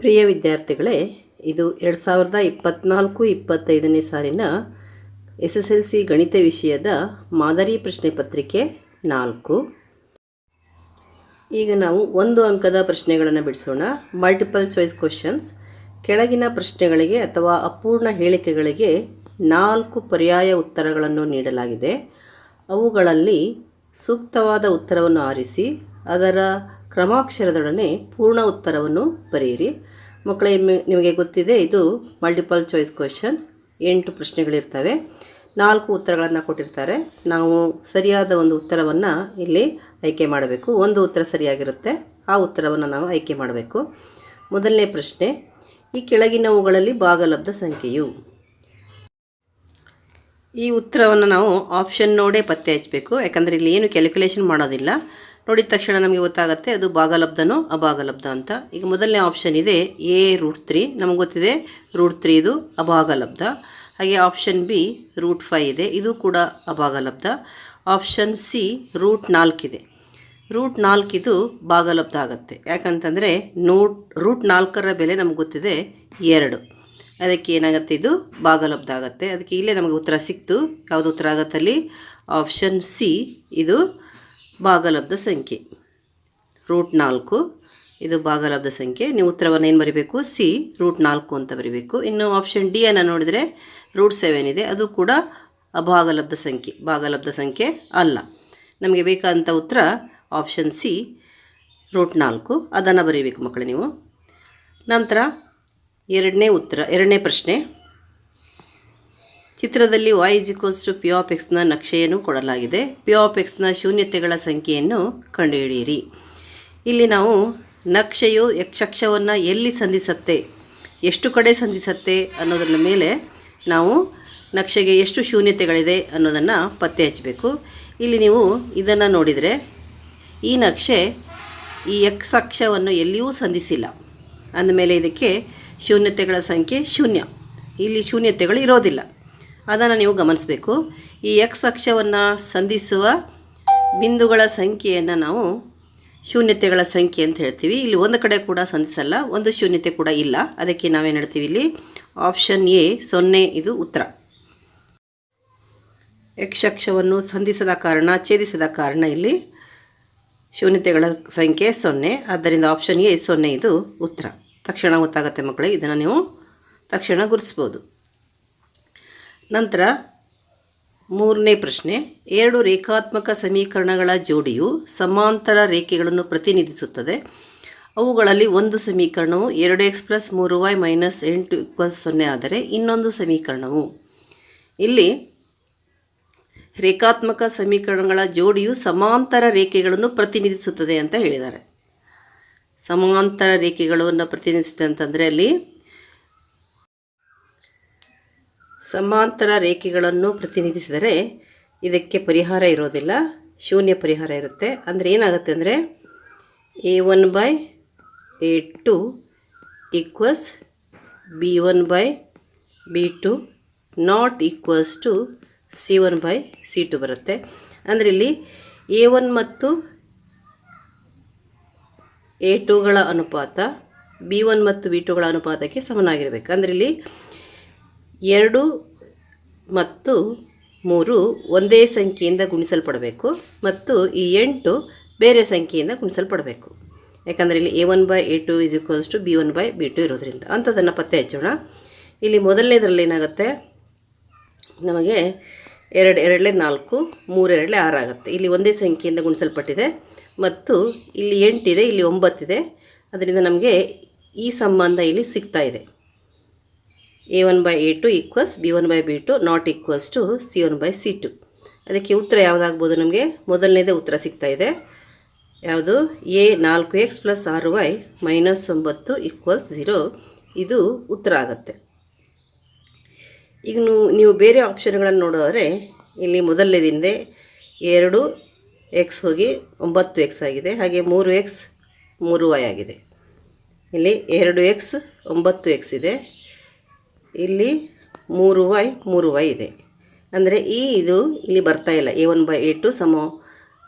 ಪ್ರಿಯ ವಿದ್ಯಾರ್ಥಿಗಳೇ, ಇದು ಎರಡು ಸಾವಿರದ ಇಪ್ಪತ್ತ್ನಾಲ್ಕು ಇಪ್ಪತ್ತೈದನೇ ಸಾಲಿನ ಎಸ್ ಎಸ್ ಎಲ್ ಸಿ ಗಣಿತ ವಿಷಯದ ಮಾದರಿ ಪ್ರಶ್ನೆ ಪತ್ರಿಕೆ ನಾಲ್ಕು. ಈಗ ನಾವು ಒಂದು ಅಂಕದ ಪ್ರಶ್ನೆಗಳನ್ನು ಬಿಡಿಸೋಣ. ಮಲ್ಟಿಪಲ್ ಚಾಯ್ಸ್ ಕ್ವಶನ್ಸ್ ಕೆಳಗಿನ ಪ್ರಶ್ನೆಗಳಿಗೆ ಅಥವಾ ಅಪೂರ್ಣ ಹೇಳಿಕೆಗಳಿಗೆ ನಾಲ್ಕು ಪರ್ಯಾಯ ಉತ್ತರಗಳನ್ನು ನೀಡಲಾಗಿದೆ. ಅವುಗಳಲ್ಲಿ ಸೂಕ್ತವಾದ ಉತ್ತರವನ್ನು ಆರಿಸಿ, ಅದರ ಕ್ರಮಾಕ್ಷರದೊಡನೆ ಪೂರ್ಣ ಉತ್ತರವನ್ನು ಬರೆಯಿರಿ. ಮಕ್ಕಳೇ ನಿಮ- ನಿಮಗೆ ಗೊತ್ತಿದೆ, ಇದು ಮಲ್ಟಿಪಲ್ ಚಾಯ್ಸ್ ಕ್ವೆಶನ್ ಎಂಟು ಪ್ರಶ್ನೆಗಳಿರ್ತವೆ. ನಾಲ್ಕು ಉತ್ತರಗಳನ್ನು ಕೊಟ್ಟಿರ್ತಾರೆ. ನಾವು ಸರಿಯಾದ ಒಂದು ಉತ್ತರವನ್ನು ಇಲ್ಲಿ ಆಯ್ಕೆ ಮಾಡಬೇಕು. ಒಂದು ಉತ್ತರ ಸರಿಯಾಗಿರುತ್ತೆ. ಆ ಉತ್ತರವನ್ನು ನಾವು ಆಯ್ಕೆ ಮಾಡಬೇಕು. ಮೊದಲನೇ ಪ್ರಶ್ನೆ, ಈ ಕೆಳಗಿನವುಗಳಲ್ಲಿ ಭಾಗಲಬ್ಧ ಸಂಖ್ಯೆಯು? ಈ ಉತ್ತರವನ್ನು ನಾವು ಆಪ್ಷನ್ ನೋಡೇ ಪತ್ತೆ ಹಚ್ಚಬೇಕು. ಯಾಕಂದರೆ ಇಲ್ಲಿ ಏನು ಕ್ಯಾಲ್ಕುಲೇಷನ್ ಮಾಡೋದಿಲ್ಲ. ನೋಡಿದ ತಕ್ಷಣ ನಮಗೆ ಗೊತ್ತಾಗುತ್ತೆ, ಅದು ಭಾಗಲಬ್ಧನೋ ಅಭಾಗಲಬ್ಧ ಅಂತ. ಈಗ ಮೊದಲನೇ ಆಪ್ಷನ್ ಇದೆ ಎ ರೂಟ್ ತ್ರೀ ನಮಗೆ ಗೊತ್ತಿದೆ ರೂಟ್ ತ್ರೀ ಇದು ಅಭಾಗಲಬ್ಧ. ಹಾಗೆ ಆಪ್ಷನ್ ಬಿ ರೂಟ್ ಫೈ ಇದೆ, ಇದು ಕೂಡ ಅಭಾಗಲಬ್ಧ. ಆಪ್ಷನ್ ಸಿ ರೂಟ್ ನಾಲ್ಕಿದೆ ರೂಟ್ ನಾಲ್ಕಿದು ಭಾಗಲಬ್ಧ ಆಗುತ್ತೆ. ಯಾಕಂತಂದರೆ ನೋಟ್ ರೂಟ್ ನಾಲ್ಕರ ಬೆಲೆ ನಮ್ಗೆ ಗೊತ್ತಿದೆ ಎರಡು. ಅದಕ್ಕೆ ಏನಾಗುತ್ತೆ ಇದು ಭಾಗಲಬ್ಧ ಆಗುತ್ತೆ. ಅದಕ್ಕೆ ಇಲ್ಲೇ ನಮಗೆ ಉತ್ತರ ಸಿಕ್ತು. ಯಾವುದು ಉತ್ತರ ಆಗತ್ತಲ್ಲಿ ಆಪ್ಷನ್ ಸಿ ಇದು ಭಾಗಲಬ್ಧ ಸಂಖ್ಯೆ. ರೂಟ್ ನಾಲ್ಕು, ಇದು ಭಾಗಲಬ್ಧ ಸಂಖ್ಯೆ. ನೀವು ಉತ್ತರವನ್ನು ಏನು ಬರೀಬೇಕು? ಸಿ, ರೂಟ್ ನಾಲ್ಕು ಅಂತ ಬರೀಬೇಕು. ಇನ್ನು ಆಪ್ಷನ್ ಡಿ ಅನ್ನು ನೋಡಿದರೆ ರೂಟ್ ಸೆವೆನ್ ಇದೆ. ಅದು ಕೂಡ ಅಭಾಗಲಬ್ಧ ಸಂಖ್ಯೆ. ಭಾಗಲಬ್ಧ ಸಂಖ್ಯೆ ಅಲ್ಲ. ನಮಗೆ ಬೇಕಾದಂಥ ಉತ್ತರ ಆಪ್ಷನ್ ಸಿ ರೂಟ್ ನಾಲ್ಕು. ಅದನ್ನು ಬರೀಬೇಕು ಮಕ್ಕಳು ನೀವು. ನಂತರ ಎರಡನೇ ಉತ್ತರ, ಎರಡನೇ ಪ್ರಶ್ನೆ. ಚಿತ್ರದಲ್ಲಿ Y is to P of ಎಕ್ಸ್ನ ನಕ್ಷೆಯನ್ನು ಕೊಡಲಾಗಿದೆ. ಪಿ ಆಫ್ ಎಕ್ಸ್ನ ಶೂನ್ಯತೆಗಳ ಸಂಖ್ಯೆಯನ್ನು ಕಂಡುಹಿಡಿಯಿರಿ. ಇಲ್ಲಿ ನಾವು ನಕ್ಷೆಯು ಯಕ್ಷಕ್ಷವನ್ನು ಎಲ್ಲಿ ಸಂಧಿಸತ್ತೆ, ಎಷ್ಟು ಕಡೆ ಸಂಧಿಸತ್ತೆ ಅನ್ನೋದರ ಮೇಲೆ ನಾವು ನಕ್ಷೆಗೆ ಎಷ್ಟು ಶೂನ್ಯತೆಗಳಿದೆ ಅನ್ನೋದನ್ನು ಪತ್ತೆ ಹಚ್ಚಬೇಕು. ಇಲ್ಲಿ ನೀವು ಇದನ್ನು ನೋಡಿದರೆ ಈ ನಕ್ಷೆ ಈ ಎಕ್ಸ್ ಅಕ್ಷವನ್ನು ಎಲ್ಲಿಯೂ ಸಂಧಿಸಿಲ್ಲ. ಅಂದಮೇಲೆ ಇದಕ್ಕೆ ಶೂನ್ಯತೆಗಳ ಸಂಖ್ಯೆ ಶೂನ್ಯ. ಇಲ್ಲಿ ಶೂನ್ಯತೆಗಳು ಇರೋದಿಲ್ಲ. ಅದನ್ನು ನೀವು ಗಮನಿಸಬೇಕು. ಈ ಎಕ್ಸ್ ಅಕ್ಷವನ್ನು ಸಂಧಿಸುವ ಬಿಂದುಗಳ ಸಂಖ್ಯೆಯನ್ನು ನಾವು ಶೂನ್ಯತೆಗಳ ಸಂಖ್ಯೆ ಅಂತ ಹೇಳ್ತೀವಿ. ಇಲ್ಲಿ ಒಂದು ಕಡೆ ಕೂಡ ಸಂಧಿಸಲ್ಲ, ಒಂದು ಶೂನ್ಯತೆ ಕೂಡ ಇಲ್ಲ. ಅದಕ್ಕೆ ನಾವೇನು ಹೇಳ್ತೀವಿ ಇಲ್ಲಿ? ಆಪ್ಷನ್ ಎ ಸೊನ್ನೆ, ಇದು ಉತ್ತರ. ಎಕ್ಸ್ ಅಕ್ಷವನ್ನು ಸಂಧಿಸದ ಕಾರಣ, ಛೇದಿಸದ ಕಾರಣ ಇಲ್ಲಿ ಶೂನ್ಯತೆಗಳ ಸಂಖ್ಯೆ ಸೊನ್ನೆ. ಆದ್ದರಿಂದ ಆಪ್ಷನ್ ಎ ಸೊನ್ನೆ, ಇದು ಉತ್ತರ. ತಕ್ಷಣ ಗೊತ್ತಾಗುತ್ತೆ ಮಕ್ಕಳೇ, ಇದನ್ನು ನೀವು ತಕ್ಷಣ ಗುರುತಿಸ್ಬೋದು. ನಂತರ ಮೂರನೇ ಪ್ರಶ್ನೆ, ಎರಡು ರೇಖಾತ್ಮಕ ಸಮೀಕರಣಗಳ ಜೋಡಿಯು ಸಮಾಂತರ ರೇಖೆಗಳನ್ನು ಪ್ರತಿನಿಧಿಸುತ್ತದೆ. ಅವುಗಳಲ್ಲಿ ಒಂದು ಸಮೀಕರಣವು ಎರಡು ಎಕ್ಸ್ ಪ್ಲಸ್ ಮೂರು ವೈ ಮೈನಸ್ ಎಂಟು ಇಕ್ವಲ್ಸ್ ಸೊನ್ನೆ ಆದರೆ ಇನ್ನೊಂದು ಸಮೀಕರಣವು. ಇಲ್ಲಿ ರೇಖಾತ್ಮಕ ಸಮೀಕರಣಗಳ ಜೋಡಿಯು ಸಮಾಂತರ ರೇಖೆಗಳನ್ನು ಪ್ರತಿನಿಧಿಸುತ್ತದೆ ಅಂತ ಹೇಳಿದ್ದಾರೆ. ಸಮಾಂತರ ರೇಖೆಗಳನ್ನು ಪ್ರತಿನಿಧಿಸುತ್ತೆ ಅಂತಂದರೆ ಅಲ್ಲಿ ಸಮಾಂತರ ರೇಖೆಗಳನ್ನು ಪ್ರತಿನಿಧಿಸಿದರೆ ಇದಕ್ಕೆ ಪರಿಹಾರ ಇರೋದಿಲ್ಲ, ಶೂನ್ಯ ಪರಿಹಾರ ಇರುತ್ತೆ. ಅಂದರೆ ಏನಾಗುತ್ತೆ ಅಂದರೆ A one by A two equals B one by B two not equals to C one by C two ಬರುತ್ತೆ. ಅಂದರೆ ಇಲ್ಲಿ ಎ ಒನ್ ಮತ್ತು ಎ ಟುಗಳ ಅನುಪಾತ ಬಿ ಒನ್ ಮತ್ತು ಬಿ ಟುಗಳ ಅನುಪಾತಕ್ಕೆ ಸಮನಾಗಿರಬೇಕು. ಅಂದರೆ ಇಲ್ಲಿ ಎರಡು ಮತ್ತು ಮೂರು ಒಂದೇ ಸಂಖ್ಯೆಯಿಂದ ಗುಣಿಸಲ್ಪಡಬೇಕು ಮತ್ತು ಈ ಎಂಟು ಬೇರೆ ಸಂಖ್ಯೆಯಿಂದ ಗುಣಿಸಲ್ಪಡಬೇಕು. ಯಾಕಂದರೆ ಇಲ್ಲಿ A one by A two is equals to B one by B two ಇರೋದ್ರಿಂದ. ಅಂಥದ್ದನ್ನು ಪತ್ತೆ ಹಚ್ಚೋಣ. ಇಲ್ಲಿ ಮೊದಲನೇದರಲ್ಲಿ ಏನಾಗುತ್ತೆ? ನಮಗೆ ಎರಡು, ಎರಡಲೇ ನಾಲ್ಕು, ಮೂರು, ಎರಡಲೇ ಆರು ಆಗುತ್ತೆ. ಇಲ್ಲಿ ಒಂದೇ ಸಂಖ್ಯೆಯಿಂದ ಗುಣಿಸಲ್ಪಟ್ಟಿದೆ ಮತ್ತು ಇಲ್ಲಿ ಎಂಟಿದೆ, ಇಲ್ಲಿ ಒಂಬತ್ತಿದೆ. ಅದರಿಂದ ನಮಗೆ ಈ ಸಂಬಂಧ ಇಲ್ಲಿ ಸಿಗ್ತಾ ಇದೆ. A one by A two equals B one by B two not equals to C one by C two ಅದಕ್ಕೆ ಉತ್ತರ ಯಾವುದಾಗ್ಬೋದು ನಮಗೆ? ಮೊದಲನೇದೇ ಉತ್ತರ ಸಿಗ್ತಾ ಇದೆ. ಯಾವುದು? ಎ ನಾಲ್ಕು ಎಕ್ಸ್ ಪ್ಲಸ್ ಆರು ವೈ ಮೈನಸ್ ಒಂಬತ್ತು ಈಕ್ವಲ್ಸ್ ಝೀರೋ ಇದು ಉತ್ತರ ಆಗುತ್ತೆ. ಈಗ ನೀವು ಬೇರೆ ಆಪ್ಷನ್ಗಳನ್ನು ನೋಡಿದ್ರೆ ಇಲ್ಲಿ ಮೊದಲನೇದಿಂದ ಎರಡು ಎಕ್ಸ್ ಹೋಗಿ ಒಂಬತ್ತು ಎಕ್ಸ್ ಆಗಿದೆ. ಹಾಗೆ ಮೂರು ಎಕ್ಸ್ ಮೂರು ವೈ ಆಗಿದೆ. ಇಲ್ಲಿ ಎರಡು ಎಕ್ಸ್ ಒಂಬತ್ತು ಎಕ್ಸ್ ಇದೆ. ಇಲ್ಲಿ ಮೂರು ವೈ ಮೂರು ವೈ ಇದೆ. ಅಂದರೆ ಈ ಇದು ಇಲ್ಲಿ ಬರ್ತಾ ಇಲ್ಲ. A one by A two ಸಮೋ,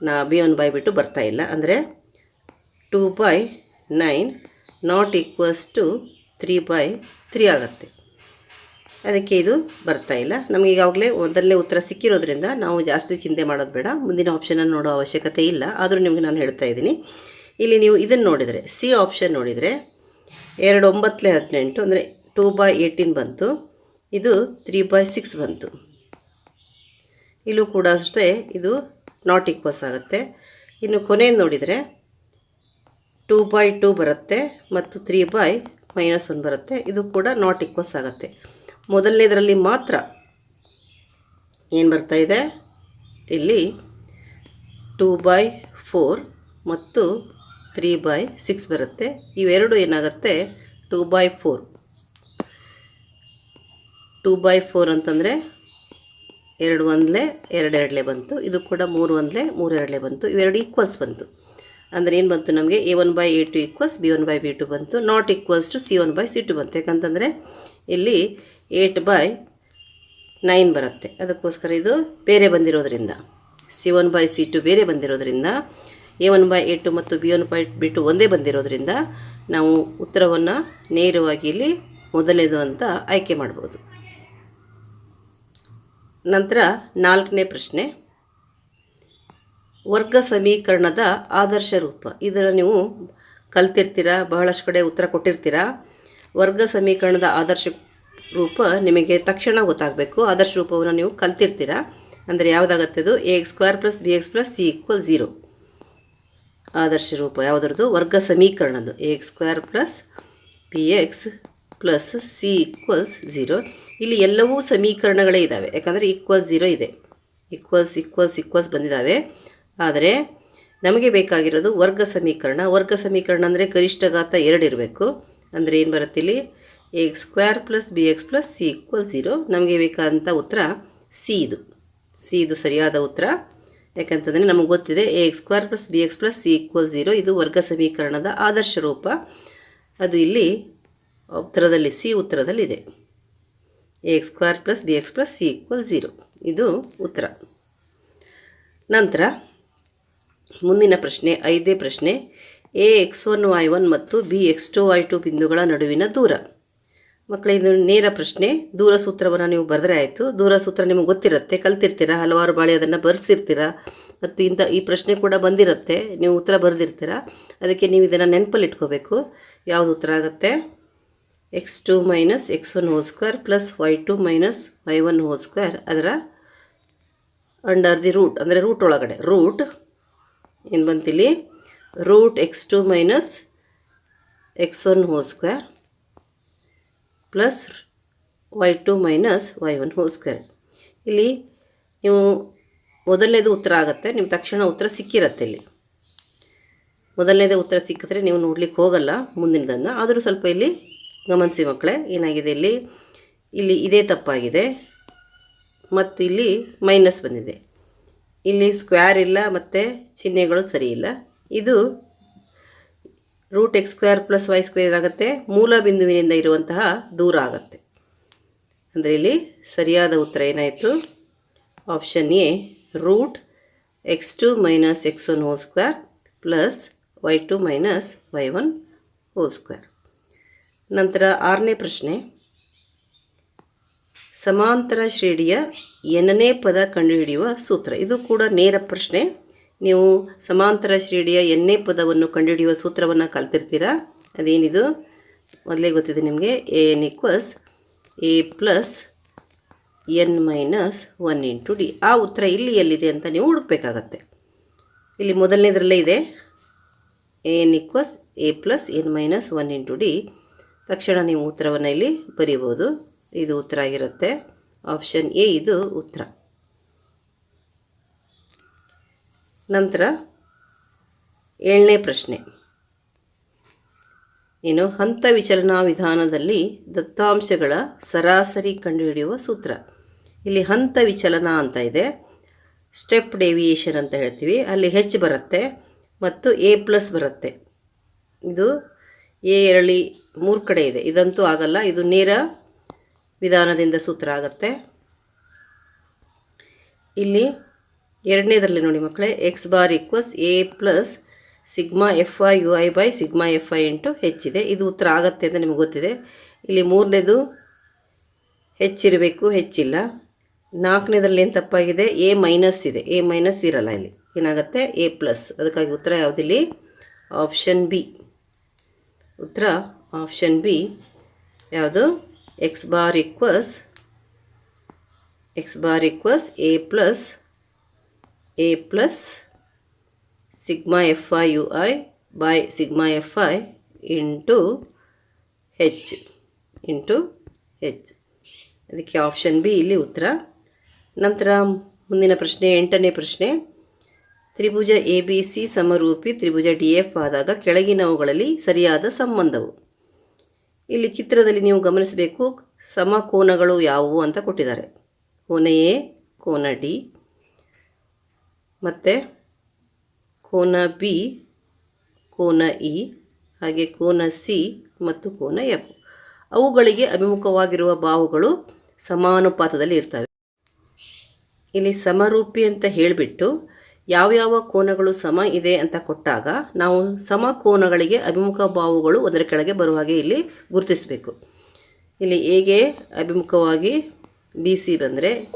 ನಾ B one by B two ಬರ್ತಾ ಇಲ್ಲ. ಅಂದರೆ two by nine not equals to three by three ಆಗುತ್ತೆ. ಅದಕ್ಕೆ ಇದು ಬರ್ತಾ ಇಲ್ಲ. ನಮಗೆ ಈಗಾಗಲೇ ಒಂದರಲ್ಲೇ ಉತ್ತರ ಸಿಕ್ಕಿರೋದ್ರಿಂದ ನಾವು ಜಾಸ್ತಿ ಚಿಂತೆ ಮಾಡೋದು ಬೇಡ. ಮುಂದಿನ ಆಪ್ಷನನ್ನು ನೋಡೋ ಅವಶ್ಯಕತೆ ಇಲ್ಲ. ಆದರೂ ನಿಮಗೆ ನಾನು ಹೇಳ್ತಾ ಇದ್ದೀನಿ. ಇಲ್ಲಿ ನೀವು ಇದನ್ನು ನೋಡಿದರೆ, ಸಿ ಆಪ್ಷನ್ ನೋಡಿದರೆ ಎರಡು ಒಂಬತ್ತಲೇ ಹದಿನೆಂಟು, ಅಂದರೆ ಟೂ ಬೈ ಏಯ್ಟೀನ್ ಬಂತು. ಇದು ತ್ರೀ ಬೈ ಸಿಕ್ಸ್ ಬಂತು. ಇಲ್ಲೂ ಕೂಡ ಅಷ್ಟೇ ಇದು ನಾಟ್ ಈಕ್ವಲ್ಸ್ ಆಗುತ್ತೆ. ಇನ್ನು ಕೊನೆಯನ್ನು ನೋಡಿದರೆ ಟೂ ಬೈ ಟೂ ಬರುತ್ತೆ ಮತ್ತು ತ್ರೀ ಬೈ ಮೈನಸ್ ಒನ್ ಬರುತ್ತೆ. ಇದು ಕೂಡ ನಾಟ್ ಈಕ್ವಲ್ಸ್ ಆಗುತ್ತೆ. ಮೊದಲನೇದರಲ್ಲಿ ಮಾತ್ರ ಏನು ಬರ್ತಾ ಇದೆ? ಇಲ್ಲಿ ಟೂ ಬೈ ಫೋರ್ ಮತ್ತು ತ್ರೀ ಬೈ ಸಿಕ್ಸ್ ಬರುತ್ತೆ. ಇವೆರಡು ಏನಾಗುತ್ತೆ? Two by four. Two by four ಅಂತಂದರೆ ಎರಡು ಒಂದಲೇ, ಎರಡು ಎರಡಲೇ ಬಂತು. ಇದು ಕೂಡ ಮೂರು ಒಂದಲೇ, ಮೂರು ಎರಡಲೇ ಬಂತು. ಇವೆರಡು ಈಕ್ವಲ್ಸ್ ಬಂತು. ಅಂದರೆ ಏನು ಬಂತು ನಮಗೆ? A one by a two equals b one by b two ಬಂತು. Not equals to c one by c two ಬಂತು. ಯಾಕಂತಂದರೆ ಇಲ್ಲಿ ಏಟ್ ಬೈ ನೈನ್ ಬರುತ್ತೆ. ಅದಕ್ಕೋಸ್ಕರ ಇದು ಬೇರೆ ಬಂದಿರೋದ್ರಿಂದ. C one by c two ಬೇರೆ ಬಂದಿರೋದ್ರಿಂದ a one by a two ಮತ್ತು b one by b two ಒಂದೇ ಬಂದಿರೋದ್ರಿಂದ ನಾವು ಉತ್ತರವನ್ನು ನೇರವಾಗಿ ಇಲ್ಲಿ ಮೊದಲೇದು ಅಂತ ಆಯ್ಕೆ ಮಾಡ್ಬೋದು. ನಂತರ ನಾಲ್ಕನೇ ಪ್ರಶ್ನೆ. ವರ್ಗ ಸಮೀಕರಣದ ಆದರ್ಶ ರೂಪ. ಇದರ ನೀವು ಕಲ್ತಿರ್ತೀರ? ಬಹಳಷ್ಟು ಕಡೆ ಉತ್ತರ ಕೊಟ್ಟಿರ್ತೀರ? ವರ್ಗ ಸಮೀಕರಣದ ಆದರ್ಶ ರೂಪ ನಿಮಗೆ ತಕ್ಷಣ ಗೊತ್ತಾಗಬೇಕು. ಆದರ್ಶ ರೂಪವನ್ನು ನೀವು ಕಲ್ತಿರ್ತೀರ? ಅಂದರೆ ಯಾವುದಾಗತ್ತೆ ಅದು a x square plus b x plus c equal zero ಆದರ್ಶ ರೂಪ ಯಾವುದ್ರದ್ದು? ವರ್ಗ ಸಮೀಕರಣದ್ದು. A x square plus b x plus c equals zero ಇಲ್ಲಿ ಎಲ್ಲವೂ ಸಮೀಕರಣಗಳೇ ಇದ್ದಾವೆ ಯಾಕಂದರೆ ಈಕ್ವಸ್ ಝೀರೋ ಇದೆ. ಈಕ್ವಲ್ಸ್ ಈಕ್ವಲ್ಸ್ ಈಕ್ವಲ್ಸ್ ಬಂದಿದ್ದಾವೆ ಆದರೆ ನಮಗೆ ಬೇಕಾಗಿರೋದು ವರ್ಗ ಸಮೀಕರಣ. ವರ್ಗ ಸಮೀಕರಣ ಅಂದರೆ ಗರಿಷ್ಠ ಘಾತ ಎರಡು ಇರಬೇಕು. ಅಂದರೆ ಏನು ಬರುತ್ತೆ ಇಲ್ಲಿ? X square plus b x plus c equal zero ನಮಗೆ ಬೇಕಾದಂಥ ಉತ್ತರ ಸಿ ಇದು. ಸಿ ಇದು ಸರಿಯಾದ ಉತ್ತರ. ಯಾಕಂತಂದರೆ ನಮಗೆ ಗೊತ್ತಿದೆ a x square plus b x plus c equal zero ಇದು ವರ್ಗ ಸಮೀಕರಣದ ಆದರ್ಶ ರೂಪ. ಅದು ಇಲ್ಲಿ ಉತ್ತರದಲ್ಲಿ C ಉತ್ತರದಲ್ಲಿದೆ. A x square plus b x plus c equal zero ಇದು ಉತ್ತರ. ನಂತರ ಮುಂದಿನ ಪ್ರಶ್ನೆ, ಐದೇ ಪ್ರಶ್ನೆ. A x one y one ಮತ್ತು b x two y two ಬಿಂದುಗಳ ನಡುವಿನ ದೂರ. ಮಕ್ಕಳ, ಇದು ನೇರ ಪ್ರಶ್ನೆ. ದೂರ ಸೂತ್ರವನ್ನು ನೀವು ಬರೆದ್ರೆ ಆಯಿತು. ದೂರ ಸೂತ್ರ ನಿಮಗೆ ಗೊತ್ತಿರುತ್ತೆ, ಕಲ್ತಿರ್ತೀರ, ಹಲವಾರು ಬಾಳಿ ಅದನ್ನು ಬರೆಸಿರ್ತೀರ, ಮತ್ತು ಇಂಥ ಈ ಪ್ರಶ್ನೆ ಕೂಡ ಬಂದಿರುತ್ತೆ. ನೀವು ಉತ್ತರ ಬರೆದಿರ್ತೀರ. ಅದಕ್ಕೆ ನೀವು ಇದನ್ನು ನೆನಪಲ್ಲಿ ಇಟ್ಕೋಬೇಕು. ಯಾವುದು ಉತ್ತರ ಆಗುತ್ತೆ? X two minus x one whole square plus y two minus y one whole square ಅದರ ಅಂಡರ್ ದಿ ರೂಟ್ ಅಂದರೆ ರೂಟ್ ಒಳಗಡೆ. ರೂಟ್ ಏನು ಬಂತಿಲ್ಲಿ? Root x two minus x one whole square plus y two minus y one whole square ಇಲ್ಲಿ ನೀವು ಮೊದಲನೇದು ಉತ್ತರ ಆಗುತ್ತೆ ನಿಮ್ಮ ತಕ್ಷಣ ಉತ್ತರ ಸಿಕ್ಕಿರತ್ತೆ ಇಲ್ಲಿ. ಮೊದಲನೇದೇ ಉತ್ತರ ಸಿಕ್ಕಿದ್ರೆ ನೀವು ನೋಡ್ಲಿಕ್ಕೆ ಹೋಗಲ್ಲ ಮುಂದಿನದನ್ನು. ಆದರೂ ಸ್ವಲ್ಪ ಇಲ್ಲಿ ಗಮನಿಸಿ ಮಕ್ಕಳೇ, ಏನಾಗಿದೆ ಇಲ್ಲಿ? ಇಲ್ಲಿ ಇದೇ ತಪ್ಪಾಗಿದೆ. ಮತ್ತು ಇಲ್ಲಿ ಮೈನಸ್ ಬಂದಿದೆ. ಇಲ್ಲಿ ಸ್ಕ್ವೇರ್ ಇಲ್ಲ, ಮತ್ತು ಚಿಹ್ನೆಗಳು ಸರಿ ಇಲ್ಲ. ಇದು root x square plus y square ಆಗುತ್ತೆ ಮೂಲ ಬಿಂದುವಿನಿಂದ ಇರುವಂತಹ ದೂರ ಆಗುತ್ತೆ. ಅಂದರೆ ಇಲ್ಲಿ ಸರಿಯಾದ ಉತ್ತರ ಏನಾಯಿತು? Option A, root x two minus x one whole square plus y two minus y one whole square. ನಂತರ ಆರನೇ ಪ್ರಶ್ನೆ. ಸಮಾಂತರ ಶ್ರೇಣಿಯ ಎನ್ನನೇ ಪದ ಕಂಡುಹಿಡಿಯುವ ಸೂತ್ರ. ಇದು ಕೂಡ ನೇರ ಪ್ರಶ್ನೆ. ನೀವು ಸಮಾಂತರ ಶ್ರೇಣಿಯ ಎನ್ನೇ ಪದವನ್ನು ಕಂಡುಹಿಡಿಯುವ ಸೂತ್ರವನ್ನು ಕಲ್ತಿರ್ತೀರಾ? ಅದೇನಿದು? ಮೊದಲೇ ಗೊತ್ತಿದೆ ನಿಮಗೆ. A n equals a plus n minus one into d. ಆ ಉತ್ತರ ಇಲ್ಲಿ ಎಲ್ಲಿದೆ ಅಂತ ನೀವು ಹುಡುಕಬೇಕಾಗತ್ತೆ. ಇಲ್ಲಿ ಮೊದಲನೇದರಲ್ಲೇ ಇದೆ. A n equals a plus n minus one into d. ತಕ್ಷಣ ನೀವು ಉತ್ತರವನ್ನು ಇಲ್ಲಿ ಬರೀಬೋದು ಇದು ಉತ್ತರ ಆಗಿರುತ್ತೆ. ಆಪ್ಷನ್ ಎ ಇದು ಉತ್ತರ. ನಂತರ ಏಳನೇ ಪ್ರಶ್ನೆ. ಏನು? ಹಂತ ವಿಚಲನಾ ವಿಧಾನದಲ್ಲಿ ದತ್ತಾಂಶಗಳ ಸರಾಸರಿ ಕಂಡುಹಿಡಿಯುವ ಸೂತ್ರ. ಇಲ್ಲಿ ಹಂತ ವಿಚಲನ ಅಂತ ಇದೆ. ಸ್ಟೆಪ್ ಡೆವಿಯೇಷನ್ ಅಂತ ಹೇಳ್ತೀವಿ. ಅಲ್ಲಿ ಹೆಚ್ ಬರುತ್ತೆ ಮತ್ತು ಎ ಪ್ಲಸ್ ಬರುತ್ತೆ. ಇದು ಎ, ಎರಳಿ ಮೂರು ಕಡೆ ಇದೆ. ಇದಂತೂ ಆಗಲ್ಲ. ಇದು ನೇರ ವಿಧಾನದಿಂದ ಸೂತ್ರ ಆಗುತ್ತೆ. ಇಲ್ಲಿ ಎರಡನೇದರಲ್ಲಿ ನೋಡಿ ಮಕ್ಕಳೇ x bar equals a plus sigma f i u i by sigma f i into ಹೆಚ್ಚಿದೆ ಇದು ಉತ್ತರ ಆಗತ್ತೆ ಅಂತ ನಿಮಗೆ ಗೊತ್ತಿದೆ. ಇಲ್ಲಿ ಮೂರನೇದು ಹೆಚ್ಚಿರಬೇಕು ಹೆಚ್ಚಿಲ್ಲ ನಾಲ್ಕನೇದರಲ್ಲಿ ಏನು ತಪ್ಪಾಗಿದೆ? ಎ ಮೈನಸ್ ಇದೆ. ಎ ಮೈನಸ್ ಇರಲ್ಲ ಇಲ್ಲಿ. ಏನಾಗುತ್ತೆ? ಎ ಪ್ಲಸ್ ಅದಕ್ಕಾಗಿ ಉತ್ತರ ಯಾವುದಿಲ್ಲಿ ಆಪ್ಷನ್ ಬಿ ಉತ್ತರ ಆಪ್ಷನ್ ಬಿ ಯಾವುದು? X bar equals x bar equals a plus a plus sigma f i u i by sigma f i into h into h ಅದಕ್ಕೆ option B ಇಲ್ಲಿ ಉತ್ತರ. ನಂತರ ಮುಂದಿನ ಪ್ರಶ್ನೆ, ಎಂಟನೇ ಪ್ರಶ್ನೆ. ತ್ರಿಭುಜ ಎ ಬಿ ಸಿ ಸಮರೂಪಿ ತ್ರಿಭುಜ ಡಿ ಎಫ್ ಆದಾಗ ಕೆಳಗಿನವುಗಳಲ್ಲಿ ಸರಿಯಾದ ಸಂಬಂಧವು. ಇಲ್ಲಿ ಚಿತ್ರದಲ್ಲಿ ನೀವು ಗಮನಿಸಬೇಕು ಸಮಕೋನಗಳು ಯಾವುವು ಅಂತ ಕೊಟ್ಟಿದ್ದಾರೆ. ಕೋನ ಎ, ಕೋನ ಡಿ, ಮತ್ತು ಕೋನ ಬಿ, ಕೋನ ಇ, ಹಾಗೆ ಕೋನ ಸಿ ಮತ್ತು ಕೋನ ಎಫ್. ಅವುಗಳಿಗೆ ಅಭಿಮುಖವಾಗಿರುವ ಬಾಹುಗಳು ಸಮಾನುಪಾತದಲ್ಲಿ ಇರ್ತವೆ. ಇಲ್ಲಿ ಸಮರೂಪಿ ಅಂತ ಹೇಳಿಬಿಟ್ಟು ಯಾವ್ಯಾವ ಕೋನಗಳು ಸಮ ಇದೆ ಅಂತ ಕೊಟ್ಟಾಗ ನಾವು ಸಮ ಕೋನಗಳಿಗೆ ಅಭಿಮುಖ ಬಾಹುಗಳು ಅದರ ಕೆಳಗೆ ಬರುವ ಹಾಗೆ ಇಲ್ಲಿ ಗುರುತಿಸಬೇಕು. ಇಲ್ಲಿ ಹೇಗೆ ಅಭಿಮುಖವಾಗಿ ಬಿ ಸಿ ಬಂದರೆ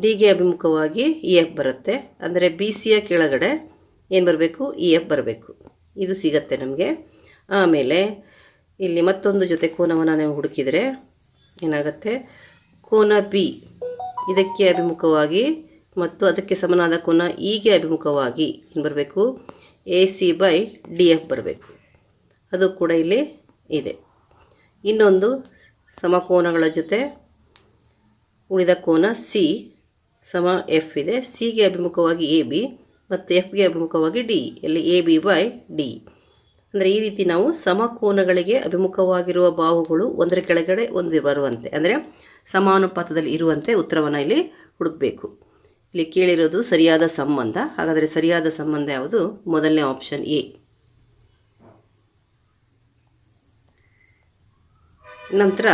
ಡಿಗೆ ಅಭಿಮುಖವಾಗಿ ಇ ಎಫ್ ಬರುತ್ತೆ. ಅಂದರೆ ಬಿ ಸಿಯ ಕೆಳಗಡೆ ಏನು ಬರಬೇಕು? ಇ ಎಫ್ ಬರಬೇಕು. ಇದು ಸಿಗತ್ತೆ ನಮಗೆ. ಆಮೇಲೆ ಇಲ್ಲಿ ಮತ್ತೊಂದು ಜೊತೆ ಕೋನವನ್ನು ನಾವು ಹುಡುಕಿದರೆ ಏನಾಗುತ್ತೆ? ಕೋನ ಬಿ. ಇದಕ್ಕೆ ಅಭಿಮುಖವಾಗಿ ಮತ್ತು ಅದಕ್ಕೆ ಸಮನಾದ ಕೋನ ಹೀಗೆ ಅಭಿಮುಖವಾಗಿ ಏನು ಬರಬೇಕು. A c by d f ಬರಬೇಕು. ಅದು ಕೂಡ ಇಲ್ಲಿ ಇದೆ. ಇನ್ನೊಂದು ಸಮಕೋನಗಳ ಜೊತೆ ಉಳಿದ ಕೋನ ಸಿ ಸಮ ಎಫ್ ಇದೆ. ಸಿಗೆ ಅಭಿಮುಖವಾಗಿ ಎ ಬಿ ಮತ್ತು ಎಫ್ಗೆ ಅಭಿಮುಖವಾಗಿ ಡಿ ಇಲ್ಲಿ ಎ ಬಿ ಬೈ ಡಿ ಅಂದರೆ ಈ ರೀತಿ ನಾವು ಸಮಕೋನಗಳಿಗೆ ಅಭಿಮುಖವಾಗಿರುವ ಬಾಹುಗಳು ಒಂದರ ಕೆಳಗಡೆ ಒಂದು ಬರುವಂತೆ. ಅಂದರೆ ಸಮಾನುಪಾತದಲ್ಲಿ ಇರುವಂತೆ ಉತ್ತರವನ್ನು ಇಲ್ಲಿ ಹುಡುಕಬೇಕು. ಇಲ್ಲಿ ಕೇಳಿರೋದು ಸರಿಯಾದ ಸಂಬಂಧ. ಹಾಗಾದರೆ ಸರಿಯಾದ ಸಂಬಂಧ ಯಾವುದು? ಮೊದಲನೇ ಆಪ್ಷನ್ ಎ ನಂತರ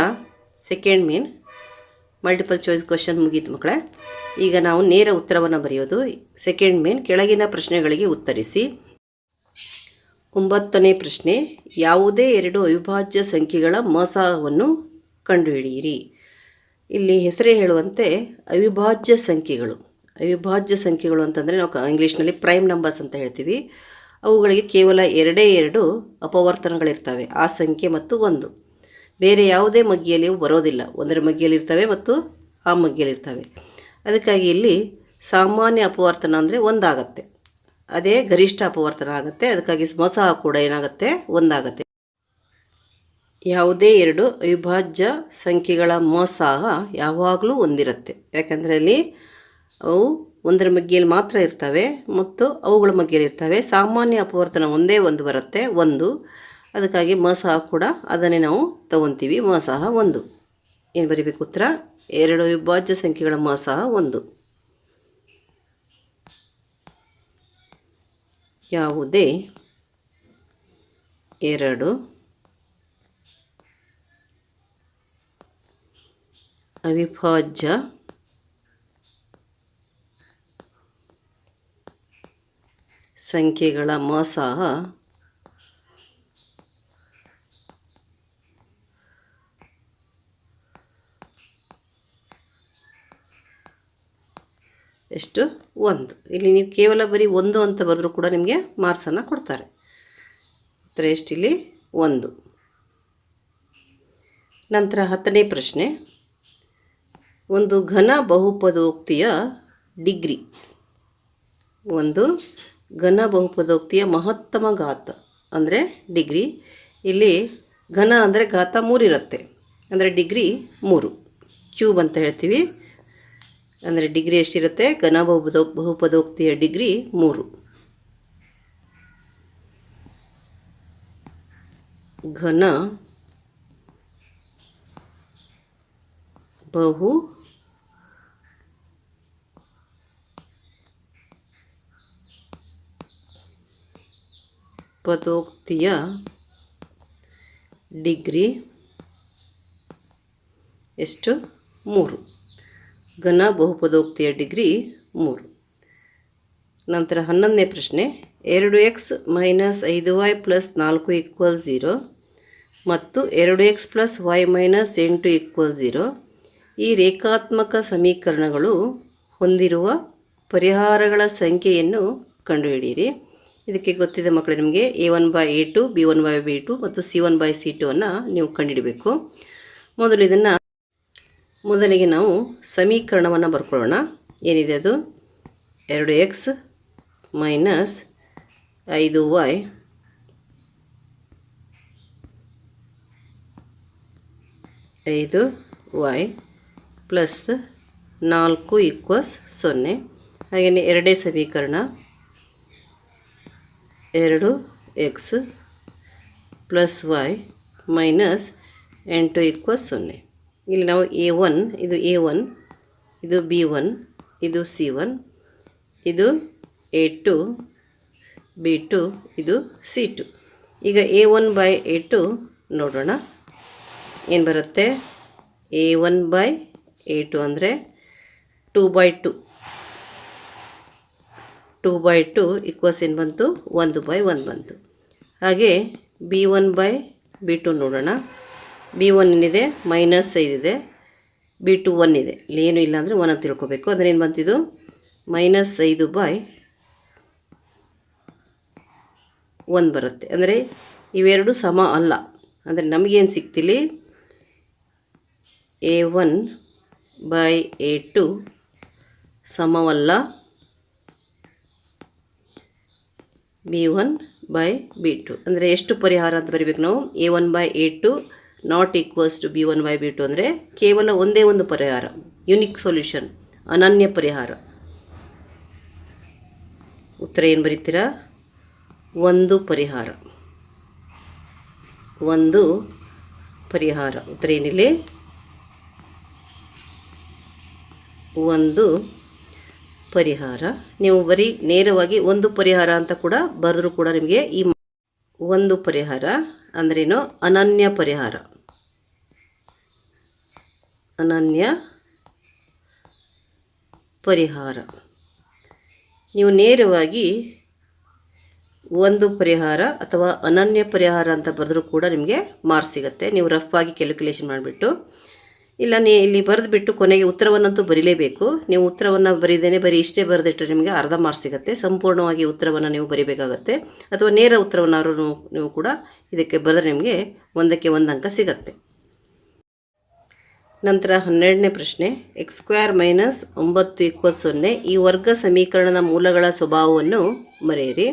second main multiple choice question ಮುಗೀತು ಮಕ್ಕಳೇ. ಈಗ ನಾವು ನೇರ ಉತ್ತರವನ್ನು ಬರೆಯೋದು. ಸೆಕೆಂಡ್ ಮೇನ್ ಕೆಳಗಿನ ಪ್ರಶ್ನೆಗಳಿಗೆ ಉತ್ತರಿಸಿ. ಒಂಬತ್ತನೇ ಪ್ರಶ್ನೆ, ಯಾವುದೇ ಎರಡು ಅವಿಭಾಜ್ಯ ಸಂಖ್ಯೆಗಳ ಮೋಸವನ್ನು ಕಂಡುಹಿಡಿಯಿರಿ. ಇಲ್ಲಿ ಹೆಸರೇ ಹೇಳುವಂತೆ ಅವಿಭಾಜ್ಯ ಸಂಖ್ಯೆಗಳು. ಅವಿಭಾಜ್ಯ ಸಂಖ್ಯೆಗಳು ಅಂತಂದರೆ ನಾವು ಇಂಗ್ಲೀಷ್ನಲ್ಲಿ ಪ್ರೈಮ್ ನಂಬರ್ಸ್ ಅಂತ ಹೇಳ್ತೀವಿ. ಅವುಗಳಿಗೆ ಕೇವಲ ಎರಡೇ ಎರಡು ಅಪವರ್ತನಗಳಿರ್ತವೆ. ಆ ಸಂಖ್ಯೆ ಮತ್ತು ಒಂದು. ಬೇರೆ ಯಾವುದೇ ಮಗ್ಗಿಯಲ್ಲಿ ಬರೋದಿಲ್ಲ. ಒಂದರ ಮಗ್ಗಿಯಲ್ಲಿರ್ತವೆ ಮತ್ತು ಆ ಮಗ್ಗಿಯಲ್ಲಿರ್ತವೆ ಅದಕ್ಕಾಗಿ ಇಲ್ಲಿ ಸಾಮಾನ್ಯ ಅಪವರ್ತನ ಅಂದರೆ ಒಂದಾಗತ್ತೆ. ಅದೇ ಗರಿಷ್ಠ ಅಪವರ್ತನ ಆಗುತ್ತೆ. ಅದಕ್ಕಾಗಿ ಸ್ಮಸಹ ಕೂಡ ಏನಾಗುತ್ತೆ? ಒಂದಾಗತ್ತೆ. ಯಾವುದೇ ಎರಡು ಅವಿಭಾಜ್ಯ ಸಂಖ್ಯೆಗಳ ಮೊಸಾಹ ಯಾವಾಗಲೂ ಒಂದಿರುತ್ತೆ. ಯಾಕಂದರೆ ಅಲ್ಲಿ ಅವು ಒಂದರ ಮಗ್ಗಿಯಲ್ಲಿ ಮಾತ್ರ ಇರ್ತವೆ ಮತ್ತು ಅವುಗಳ ಮಗ್ಗಿಯಲ್ಲಿ ಇರ್ತವೆ. ಸಾಮಾನ್ಯ ಅಪವರ್ತನ ಒಂದೇ ಒಂದು ಬರುತ್ತೆ, ಒಂದು. ಅದಕ್ಕಾಗಿ ಮಸಹ ಕೂಡ ಅದನ್ನೇ ನಾವು ತಗೊತೀವಿ ಮಸಹ ಒಂದು. ಏನು ಬರೀಬೇಕು ಉತ್ತರ? ಎರಡು ವಿಭಾಜ್ಯ ಸಂಖ್ಯೆಗಳ ಮಸಹ ಒಂದು. ಯಾವುದೇ ಎರಡು ಅವಿಭಾಜ್ಯ ಸಂಖ್ಯೆಗಳ ಮಾಸ. ಎಷ್ಟು? ಒಂದು. ಇಲ್ಲಿ ನೀವು ಕೇವಲ ಬರೀ ಒಂದು ಅಂತ ಬರೆದ್ರೂ ಕೂಡ ನಿಮಗೆ ಮಾರ್ಕ್ಸನ್ನು ಕೊಡ್ತಾರೆ. ಉತ್ತರ ಎಷ್ಟಿಲ್ಲಿ? ಒಂದು. ನಂತರ ಹತ್ತನೇ ಪ್ರಶ್ನೆ. ಒಂದು ಘನ ಬಹುಪದೋಕ್ತಿಯ ಡಿಗ್ರಿ. ಒಂದು ಘನ ಬಹುಪದೋಕ್ತಿಯ ಮಹತ್ತಮ ಘಾತ, ಅಂದರೆ ಡಿಗ್ರಿ. ಇಲ್ಲಿ ಘನ ಅಂದರೆ ಘಾತ ಮೂರಿರುತ್ತೆ, ಅಂದರೆ ಡಿಗ್ರಿ ಮೂರು. ಕ್ಯೂಬ್ ಅಂತ ಹೇಳ್ತೀವಿ, ಅಂದರೆ ಡಿಗ್ರಿ ಎಷ್ಟಿರುತ್ತೆ? ಘನ ಬಹುಪದೋ, ಬಹುಪದೋಕ್ತಿಯ ಡಿಗ್ರಿ ಮೂರು. ಘನ ಬಹು ಪದೋಕ್ತಿಯ ಡಿಗ್ರಿ ಎಷ್ಟು? ಮೂರು. ಘನ ಬಹುಪದೋಕ್ತಿಯ ಡಿಗ್ರಿ ಮೂರು. ನಂತರ ಹನ್ನೊಂದನೇ ಪ್ರಶ್ನೆ. ಎರಡು ಎಕ್ಸ್ ಮೈನಸ್ ಐದು ವೈ ಪ್ಲಸ್ ನಾಲ್ಕು ಈಕ್ವಲ್ ಝೀರೋ ಮತ್ತು ಎರಡು ಎಕ್ಸ್ ಪ್ಲಸ್ ವೈ ಮೈನಸ್ ಎಂಟು ಈಕ್ವಲ್ ಝೀರೋ ಈ ರೇಖಾತ್ಮಕ ಸಮೀಕರಣಗಳು ಹೊಂದಿರುವ ಪರಿಹಾರಗಳ ಸಂಖ್ಯೆಯನ್ನು ಕಂಡುಹಿಡಿಯಿರಿ. ಇದಕ್ಕೆ ಗೊತ್ತಿದೆ ಮಕ್ಕಳು ನಿಮಗೆ a one by a two b one by b two ಮತ್ತು c one by c two ಅನ್ನು ನೀವು ಕಂಡುಹಿಡಬೇಕು. ಮೊದಲು ಇದನ್ನು ಮೊದಲಿಗೆ ನಾವು ಸಮೀಕರಣವನ್ನು ಬರ್ಕೊಳ್ಳೋಣ. ಏನಿದೆ ಅದು? ಎರಡು ಎಕ್ಸ್ ಮೈನಸ್ ಐದು ವೈ ಐದು ವೈ ಪ್ಲಸ್ ನಾಲ್ಕು ಈಕ್ವಸ್ ಸೊನ್ನೆ. ಹಾಗೆಯೇ ಎರಡೇ ಸಮೀಕರಣ. ಎರಡು ಎಕ್ಸ್ ಪ್ಲಸ್ ವೈ ಮೈನಸ್ ಎಂಟು ಈಕ್ವಸ್ ಸೊನ್ನೆ. ಇಲ್ಲಿ ನಾವು ಎ ಒನ್ ಇದು ಎ ಒನ್ ಇದು ಬಿ ಒನ್ ಇದು ಸಿ ಒನ್ ಇದು ಎ ಟು ಬಿ ಟು ಇದು ಸಿ ಟು ಈಗ a one by a two ನೋಡೋಣ. ಏನು ಬರುತ್ತೆ? A one by a two ಅಂದರೆ two by two two by two equals ಏನು ಬಂತು, ಒಂದು ಬೈ ಒನ್ ಬಂತು. ಹಾಗೆ B one by B two ನೋಡೋಣ. ಬಿ ಒನ್ ಏನಿದೆ? ಮೈನಸ್ ಇದೆ. ಬಿ ಟು ಒನ್ ಇದೆ. ಇಲ್ಲಿ ಏನು ಇಲ್ಲ ಅಂದರೆ ಒನ್ ಅಂತ ತಿಳ್ಕೊಬೇಕು. ಅಂದರೆ ಏನು ಬಂತಿದ್ದು ಮೈನಸ್ ಐದು ಬೈ ಒನ್ ಬರುತ್ತೆ. ಅಂದರೆ ಇವೆರಡು ಸಮ ಅಲ್ಲ. ಅಂದರೆ ನಮಗೇನು ಸಿಕ್ತಿಲ್ಲಿ a one by a two ಸಮವಲ್ಲ. B one by b two ಅಂದರೆ ಎಷ್ಟು ಪರಿಹಾರ ಅಂತ ಬರಿಬೇಕು ನಾವು? A one by a two not equals to b one by b two ಅಂದರೆ ಕೇವಲ ಒಂದೇ ಒಂದು ಪರಿಹಾರ ಯುನಿಕ್ ಸೊಲ್ಯೂಷನ್ ಅನನ್ಯ ಪರಿಹಾರ. ಉತ್ತರ ಏನು ಬರೀತೀರಾ? ಒಂದು ಪರಿಹಾರ. ಒಂದು ಪರಿಹಾರ. ಉತ್ತರ ಏನಿಲ್ಲಿ? ಒಂದು ಪರಿಹಾರ. ನೀವು ಬರೀ ನೇರವಾಗಿ ಒಂದು ಪರಿಹಾರ ಅಂತ ಕೂಡ ಬರೆದ್ರೂ ಕೂಡ ನಿಮಗೆ ಈ ಒಂದು ಪರಿಹಾರ ಅಂದ್ರೇನು ಅನನ್ಯ ಪರಿಹಾರ. ಅನನ್ಯ ಪರಿಹಾರ. ನೀವು ನೇರವಾಗಿ ಒಂದು ಪರಿಹಾರ ಅಥವಾ ಅನನ್ಯ ಪರಿಹಾರ ಅಂತ ಬರೆದ್ರೂ ಕೂಡ ನಿಮಗೆ ಮಾರ್ಕ್ಸ್ ಸಿಗುತ್ತೆ. ನೀವು ರಫ್ ಆಗಿ ಕ್ಯಾಲ್ಕುಲೇಷನ್ ಮಾಡಿಬಿಟ್ಟು ಇಲ್ಲ, ನೀ ಇಲ್ಲಿ ಬರೆದುಬಿಟ್ಟು ಕೊನೆಗೆ ಉತ್ತರವನ್ನಂತೂ ಬರೀಲೇಬೇಕು. ನೀವು ಉತ್ತರವನ್ನು ಬರೀದೇನೆ, ಬರೀ ಇಷ್ಟೇ ಬರೆದಿಟ್ಟರೆ ನಿಮಗೆ ಅರ್ಧ ಮಾರ್ಕ್ಸ್ ಸಿಗುತ್ತೆ. ಸಂಪೂರ್ಣವಾಗಿ ಉತ್ತರವನ್ನು ನೀವು ಬರೀಬೇಕಾಗತ್ತೆ. ಅಥವಾ ನೇರ ಉತ್ತರವನ್ನಾದ್ರೂ ನೀವು ಕೂಡ ಇದಕ್ಕೆ ಬರೆದ್ರೆ ನಿಮಗೆ ಒಂದಕ್ಕೆ ಒಂದು ಅಂಕ ಸಿಗತ್ತೆ. ನಂತರ ಹನ್ನೆರಡನೇ ಪ್ರಶ್ನೆ. ಎಕ್ಸ್ ಸ್ಕ್ವೇರ್ ಮೈನಸ್ ಒಂಬತ್ತು ಈಕ್ವಲ್ ಸೊನ್ನೆ. ಈ ವರ್ಗ ಸಮೀಕರಣದ ಮೂಲಗಳ ಸ್ವಭಾವವನ್ನು ಮರೆಯಿರಿ.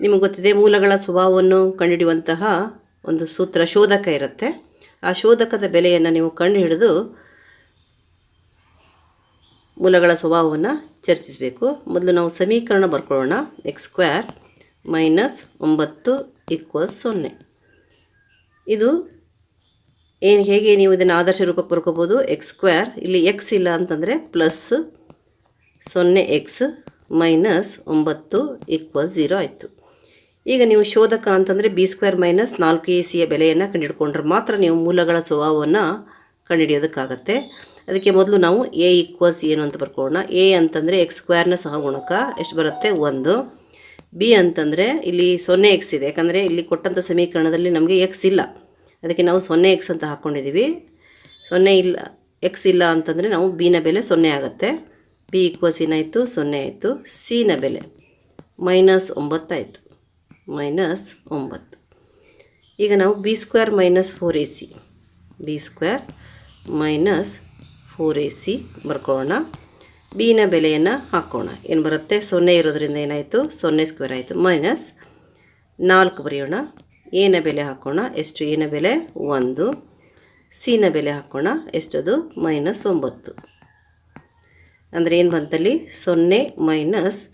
ನಿಮಗೆ ಗೊತ್ತಿದೆ, ಮೂಲಗಳ ಸ್ವಭಾವವನ್ನು ಕಂಡುಹಿಡಿಯುವಂತಹ ಒಂದು ಸೂತ್ರ ಶೋಧಕ ಇರುತ್ತೆ. ಆ ಶೋಧಕದ ಬೆಲೆಯನ್ನು ನೀವು ಕಂಡುಹಿಡಿದು ಮೂಲಗಳ ಸ್ವಭಾವವನ್ನು ಚರ್ಚಿಸಬೇಕು. ಮೊದಲು ನಾವು ಸಮೀಕರಣ ಬರ್ಕೊಳ್ಳೋಣ. ಎಕ್ಸ್ ಸ್ಕ್ವೇರ್ ಮೈನಸ್ ಒಂಬತ್ತು ಈಕ್ವಲ್ಸ್ ಸೊನ್ನೆ. ಇದು ಏನು ಹೇಗೆ ನೀವು ಇದನ್ನು ಆದರ್ಶ ರೂಪಕ್ಕೆ ಬರ್ಕೋಬೋದು ಎಕ್ಸ್ ಸ್ಕ್ವೇರ್ ಇಲ್ಲಿ ಎಕ್ಸ್ ಇಲ್ಲ ಅಂತಂದರೆ ಪ್ಲಸ್ ಸೊನ್ನೆ ಎಕ್ಸ್ ಮೈನಸ್ ಒಂಬತ್ತು ಈಕ್ವಲ್ ಝೀರೋ ಆಯಿತು. ಈಗ ನೀವು ಶೋಧಕ ಅಂತಂದರೆ ಬಿ ಸ್ಕ್ವೇರ್ ಮೈನಸ್ ನಾಲ್ಕು ಎ ಸಿಯ ಬೆಲೆಯನ್ನು ಕಂಡುಹಿಡ್ಕೊಂಡ್ರೆ ಮಾತ್ರ ನೀವು ಮೂಲಗಳ ಸ್ವಭಾವವನ್ನು ಕಂಡುಹಿಡಿಯೋದಕ್ಕಾಗತ್ತೆ. ಅದಕ್ಕೆ ಮೊದಲು ನಾವು ಎ ಈಕ್ವಲ್ಸ್ ಏನು ಅಂತ ಬರ್ಕೊಳ್ಳೋಣ. ಎ ಅಂತಂದರೆ ಎಕ್ಸ್ ಸ್ಕ್ವೇರ್ನ ಸಹಗುಣಕ ಎಷ್ಟು ಬರುತ್ತೆ? ಒಂದು. ಬಿ ಅಂತಂದರೆ ಇಲ್ಲಿ ಸೊನ್ನೆ ಎಕ್ಸ್ ಇದೆ. ಯಾಕಂದರೆ ಇಲ್ಲಿ ಕೊಟ್ಟಂಥ ಸಮೀಕರಣದಲ್ಲಿ ನಮಗೆ ಎಕ್ಸ್ ಇಲ್ಲ. ಅದಕ್ಕೆ ನಾವು ಸೊನ್ನೆ ಎಕ್ಸ್ ಅಂತ ಹಾಕ್ಕೊಂಡಿದ್ದೀವಿ ಸೊನ್ನೆ ಇಲ್ಲ ಎಕ್ಸ್ ಇಲ್ಲ ಅಂತಂದರೆ ನಾವು ಬಿನ ಬೆಲೆ ಸೊನ್ನೆ ಆಗುತ್ತೆ. ಬಿ ಈಕ್ವಲ್ಸ್ ಏನಾಯಿತು? ಸೊನ್ನೆ ಆಯಿತು. ಸಿನ ಬೆಲೆ ಮೈನಸ್ ಒಂಬತ್ತಾಯಿತು ಮೈನಸ್ ಒಂಬತ್ತು. ಈಗ ನಾವು b square minus four a c b square minus four a c ಬರ್ಕೊಳ್ಳೋಣ. ಬಿನ ಬೆಲೆಯನ್ನು ಹಾಕೋಣ. ಏನು ಬರುತ್ತೆ? ಸೊನ್ನೆ ಇರೋದ್ರಿಂದ ಏನಾಯಿತು? ಸೊನ್ನೆ ಸ್ಕ್ವೇರ್ ಆಯಿತು. ಮೈನಸ್ ನಾಲ್ಕು ಬರೆಯೋಣ. ಎನ ಬೆಲೆ ಹಾಕೋಣ. ಎಷ್ಟು? ಎನ ಬೆಲೆ ಒಂದು. ಸಿನ ಬೆಲೆ ಹಾಕೋಣ. ಎಷ್ಟದು? ಮೈನಸ್ ಒಂಬತ್ತು. ಅಂದರೆ ಏನು ಬಂತಲ್ಲಿ? ಸೊನ್ನೆ ಮೈನಸ್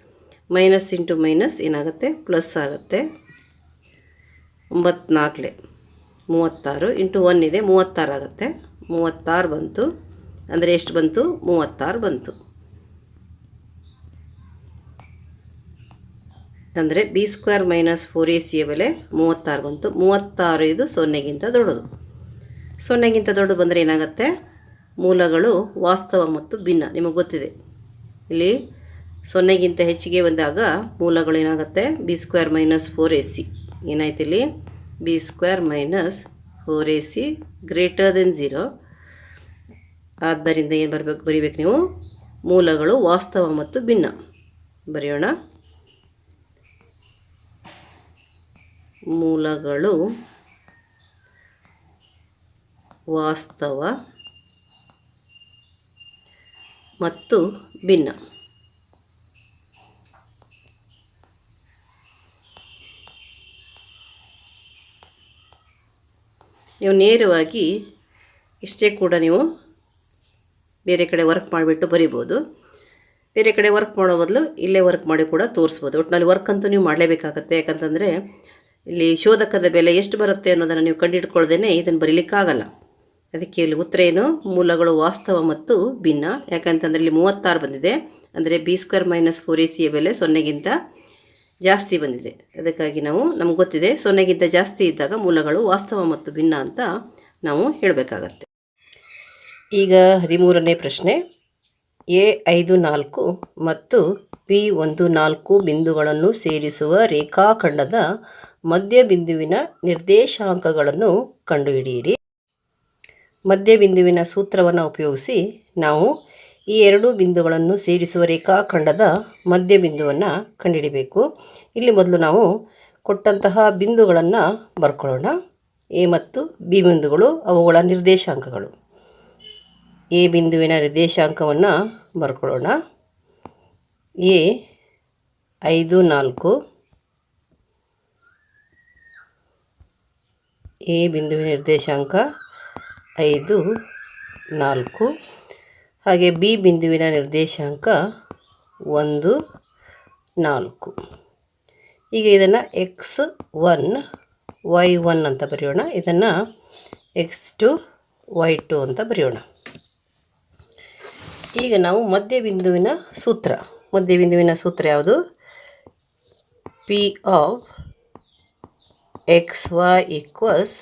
ಮೈನಸ್ ಇಂಟು ಮೈನಸ್ ಏನಾಗುತ್ತೆ? ಪ್ಲಸ್ ಆಗುತ್ತೆ. ಒಂಬತ್ನಾಲ್ಕಲೆ ಮೂವತ್ತಾರು ಇಂಟು ಒನ್ ಇದೆ, ಮೂವತ್ತಾರು ಆಗುತ್ತೆ. ಮೂವತ್ತಾರು ಬಂತು. ಅಂದರೆ ಎಷ್ಟು ಬಂತು? ಮೂವತ್ತಾರು ಬಂತು. ಅಂದರೆ b square minus four a ಸಿಯ ಬೆಲೆ ಮೂವತ್ತಾರು ಬಂತು. ಮೂವತ್ತಾರು ಇದು ಸೊನ್ನೆಗಿಂತ ದೊಡ್ಡದು. ಸೊನ್ನೆಗಿಂತ ದೊಡ್ಡದು ಬಂದರೆ ಏನಾಗುತ್ತೆ? ಮೂಲಗಳು ವಾಸ್ತವ ಮತ್ತು ಭಿನ್ನ. ನಿಮಗೆ ಗೊತ್ತಿದೆ. ಇಲ್ಲಿ ಸೊನ್ನೆಗಿಂತ ಹೆಚ್ಚಿಗೆ ಬಂದಾಗ ಮೂಲಗಳು ಏನಾಗುತ್ತೆ? B square minus four a c ಏನಾಯ್ತು ಇಲ್ಲಿ? B square minus four a c greater than zero ಆದ್ದರಿಂದ ಏನು ಬರಬೇಕು? ಬರಿಬೇಕು ನೀವು ಮೂಲಗಳು ವಾಸ್ತವ ಮತ್ತು ಭಿನ್ನ. ಬರೆಯೋಣ. ಮೂಲಗಳು ವಾಸ್ತವ ಮತ್ತು ಭಿನ್ನ. ನೀವು ನೇರವಾಗಿ ಇಷ್ಟೇ ಕೂಡ ನೀವು ಬೇರೆ ಕಡೆ ವರ್ಕ್ ಮಾಡಿಬಿಟ್ಟು ಬರಿಬೋದು. ಬೇರೆ ಕಡೆ ವರ್ಕ್ ಮಾಡೋ ಬದಲು ಇಲ್ಲೇ ವರ್ಕ್ ಮಾಡಿ ಕೂಡ ತೋರಿಸ್ಬೋದು. ಒಟ್ಟಿನಲ್ಲಿ ವರ್ಕ್ ಅಂತೂ ನೀವು ಮಾಡಲೇಬೇಕಾಗತ್ತೆ. ಯಾಕಂತಂದರೆ ಇಲ್ಲಿ ಶೋಧಕದ ಬೆಲೆ ಎಷ್ಟು ಬರುತ್ತೆ ಅನ್ನೋದನ್ನು ನೀವು ಕಂಡುಹಿಡ್ಕೊಳ್ದೇ ಇದನ್ನು ಬರೀಲಿಕ್ಕಾಗಲ್ಲ. ಅದಕ್ಕೆ ಇಲ್ಲಿ ಉತ್ತರ ಏನು? ಮೂಲಗಳು ವಾಸ್ತವ ಮತ್ತು ಭಿನ್ನ. ಯಾಕಂತಂದರೆ ಇಲ್ಲಿ ಮೂವತ್ತಾರು ಬಂದಿದೆ. ಅಂದರೆ b square minus four a ಸಿಯ ಬೆಲೆ ಸೊನ್ನೆಗಿಂತ ಜಾಸ್ತಿ ಬಂದಿದೆ. ಅದಕ್ಕಾಗಿ ನಾವು ನಮ್ಗೆ ಗೊತ್ತಿದೆ, ಸೊನ್ನೆಗಿಂತ ಜಾಸ್ತಿ ಇದ್ದಾಗ ಮೂಲಗಳು ವಾಸ್ತವ ಮತ್ತು ಭಿನ್ನ ಅಂತ ನಾವು ಹೇಳಬೇಕಾಗತ್ತೆ. ಈಗ ಹದಿಮೂರನೇ ಪ್ರಶ್ನೆ. ಎ ಐದು ನಾಲ್ಕು ಮತ್ತು ಪಿ ಒಂದು ನಾಲ್ಕು ಬಿಂದುಗಳನ್ನು ಸೇರಿಸುವ ರೇಖಾಖಂಡದ ಮಧ್ಯಬಿಂದುವಿನ ನಿರ್ದೇಶಾಂಕಗಳನ್ನು ಕಂಡುಹಿಡಿಯಿರಿ. ಮಧ್ಯಬಿಂದುವಿನ ಸೂತ್ರವನ್ನು ಉಪಯೋಗಿಸಿ ನಾವು ಈ ಎರಡು ಬಿಂದುಗಳನ್ನು ಸೇರಿಸುವ ರೇಖಾಖಂಡದ ಮಧ್ಯ ಬಿಂದುವನ್ನು ಕಂಡುಹಿಡಿಬೇಕು. ಇಲ್ಲಿ ಮೊದಲು ನಾವು ಕೊಟ್ಟಂತಹ ಬಿಂದುಗಳನ್ನು ಬರ್ಕೊಳ್ಳೋಣ. ಎ ಮತ್ತು ಬಿ ಬಿಂದುಗಳು, ಅವುಗಳ ನಿರ್ದೇಶಾಂಕಗಳು. ಎ ಬಿಂದುವಿನ ನಿರ್ದೇಶಾಂಕವನ್ನು ಬರ್ಕೊಳ್ಳೋಣ. ಎ ಐದು ನಾಲ್ಕು. ಎ ಬಿಂದುವಿನ ನಿರ್ದೇಶಾಂಕ ಐದು ನಾಲ್ಕು. ಹಾಗೆ ಬಿ ಬಿಂದುವಿನ ನಿರ್ದೇಶಾಂಕ ಒಂದು, ನಾಲ್ಕು. ಈಗ ಇದನ್ನು ಎಕ್ಸ್ ಒನ್ ವೈ ಒನ್ ಅಂತ ಬರೆಯೋಣ. ಇದನ್ನು ಎಕ್ಸ್ ಟು ವೈ ಟು ಅಂತ ಬರೆಯೋಣ. ಈಗ ನಾವು ಮಧ್ಯಬಿಂದುವಿನ ಸೂತ್ರ. ಮಧ್ಯಬಿಂದುವಿನ ಸೂತ್ರ ಯಾವುದು? P of x y equals